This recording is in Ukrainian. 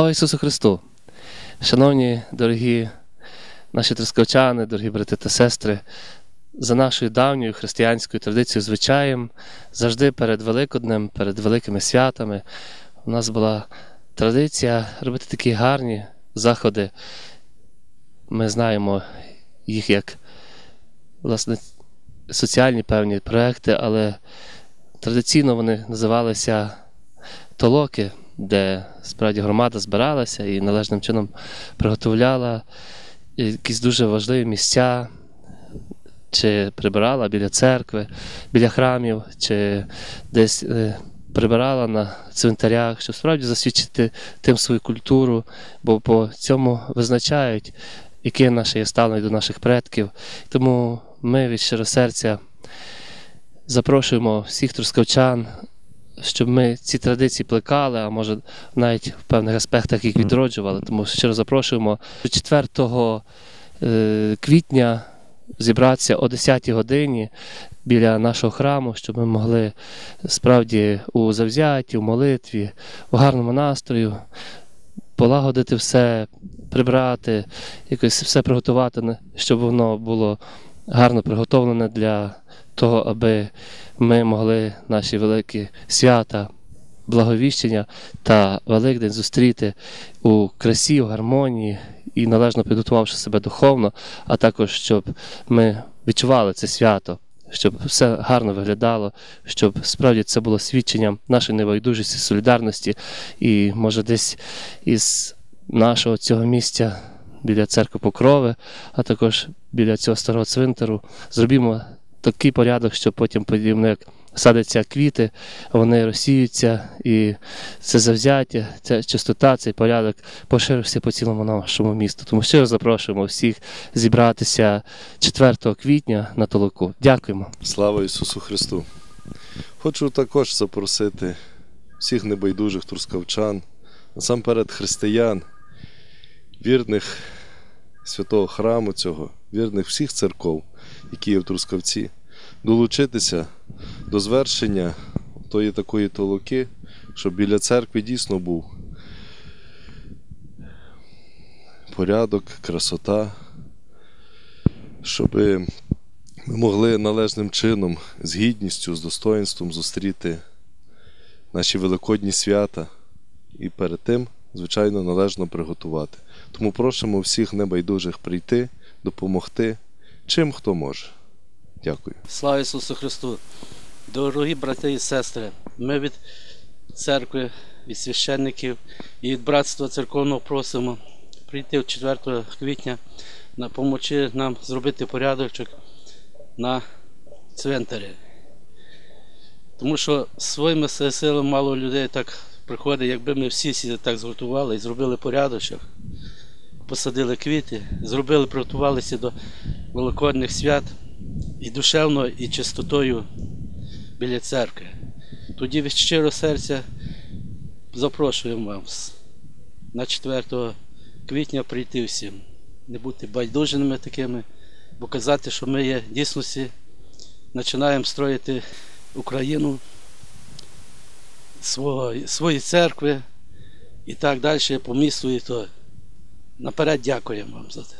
Слава Ісусу Христу! Шановні дорогі наші трускавчани, дорогі брати та сестри, за нашою давньою християнською традицією, звичаєм, завжди перед Великоднем, перед великими святами у нас була традиція робити такі гарні заходи. Ми знаємо їх як власне соціальні певні проекти, але традиційно вони називалися толоки, де справді громада збиралася і належним чином приготовляла якісь дуже важливі місця, чи прибирала біля церкви, біля храмів, чи десь е, прибирала на цвинтарях, щоб справді засвідчити тим свою культуру, бо по цьому визначають, яке наше є ставлення до наших предків. Тому ми від щиро серця запрошуємо всіх трускавчан, щоб ми ці традиції плекали, а може навіть в певних аспектах їх відроджували. Тому щиро запрошуємо 4 е, квітня зібратися о 10 годині біля нашого храму, щоб ми могли справді у завзятті, у молитві, у гарному настрою полагодити все, прибрати, якось все приготувати, щоб воно було гарно приготовлене для того, аби ми могли наші великі свята, благовіщення та Великдень зустріти у красі, у гармонії і належно підготувавши себе духовно, а також щоб ми відчували це свято. Щоб все гарно виглядало, щоб справді це було свідченням нашої небайдужості, солідарності, і може десь із нашого цього місця біля церкви Покрови, а також біля цього старого цвинтару зробімо такий порядок, що потім подібно як садяться квіти, вони розсіються, і це завзяття, ця чистота, цей порядок поширився по цілому нашому місту. Тому щиро запрошуємо всіх зібратися 4 квітня на толоку. Дякуємо. Слава Ісусу Христу! Хочу також запросити всіх небайдужих трускавчан, насамперед християн, вірних святого храму цього, вірних всіх церков, які є в Трускавці, долучитися до звершення тої такої толоки, щоб біля церкви дійсно був порядок, красота, щоб ми могли належним чином, з гідністю, з достоинством зустріти наші великодні свята. І перед тим, звичайно, належно приготувати. Тому просимо всіх небайдужих прийти, допомогти, чим хто може. Дякую. Слава Ісусу Христу! Дорогі брати і сестри, ми від церкви, від священників і від братства церковного просимо прийти 4 квітня на помочі нам зробити порядочок на цвинтарі. Тому що своїми силами мало людей так приходить, якби ми всі так зготували і зробили порядочок, посадили квіти, зробили, приготувалися до великодних свят і душевно, і чистотою біля церкви. Тоді від щиро серця запрошуємо вас на 4 квітня прийти всім. Не бути байдужими такими, бо казати, що ми є дійсності, починаємо строїти Україну, свого, свої церкви і так далі по місту. І то наперед дякуємо вам за це.